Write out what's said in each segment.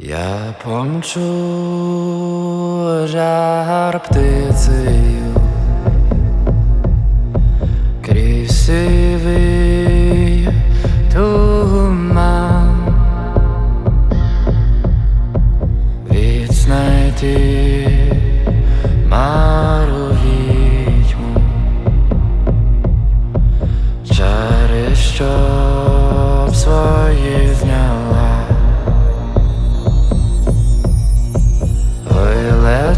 Я помчу жар птицею крізь сивий туман відзнайти мару відьму чари, щоб свої зняла.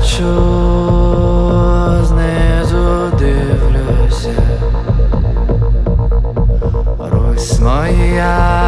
Ой, лечу знизу дивлюся, Русь моя